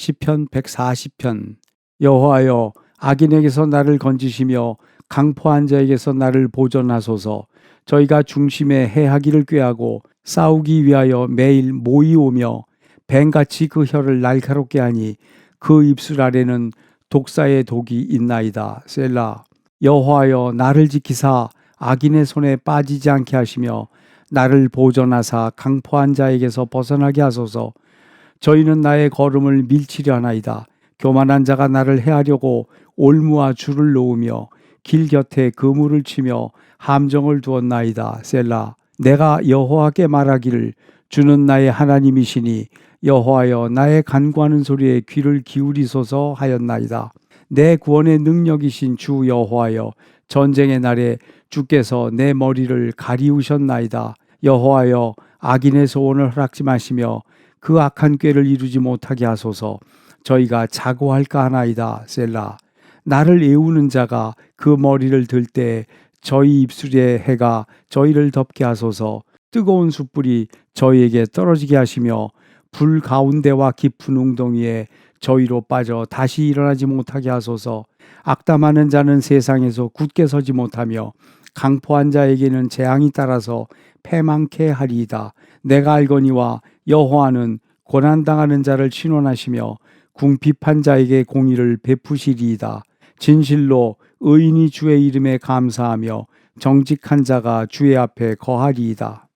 시편 140편. 여호와여 악인에게서 나를 건지시며 강포한 자에게서 나를 보존하소서. 저희가 중심에 해하기를 꾀하고 싸우기 위하여 매일 모이 오며 뱀같이 그 혀를 날카롭게 하니 그 입술 아래는 독사의 독이 있나이다. 셀라. 여호와여 나를 지키사 악인의 손에 빠지지 않게 하시며 나를 보존하사 강포한 자에게서 벗어나게 하소서 저희는 나의 걸음을 밀치려 하나이다. 교만한 자가 나를 해하려고 올무와 줄을 놓으며 길 곁에 그물을 치며 함정을 두었나이다. 셀라 내가 여호와께 말하기를 주는 나의 하나님이시니 여호와여 나의 간구하는 소리에 귀를 기울이소서 하였나이다. 내 구원의 능력이신 주 여호와여 전쟁의 날에 주께서 내 머리를 가리우셨나이다. 여호와여 악인의 소원을 허락지 마시며 그 악한 꾀를 이루지 못하게 하소서. 저희가 자고할까 하나이다 셀라. 나를 애우는 자가 그 머리를 들 때 저희 입술의 해가 저희를 덮게 하소서. 뜨거운 숯불이 저희에게 떨어지게 하시며 불 가운데와 깊은 웅덩이에 저희로 빠져 다시 일어나지 못하게 하소서 악담하는 자는 세상에서 굳게 서지 못하며 강포한 자에게는 재앙이 따라서 패망케 하리이다. 내가 알거니와 여호와는 고난당하는 자를 친원하시며 궁핍한 자에게 공의를 베푸시리이다. 진실로 의인이 주의 이름에 감사하며 정직한 자가 주의 앞에 거하리이다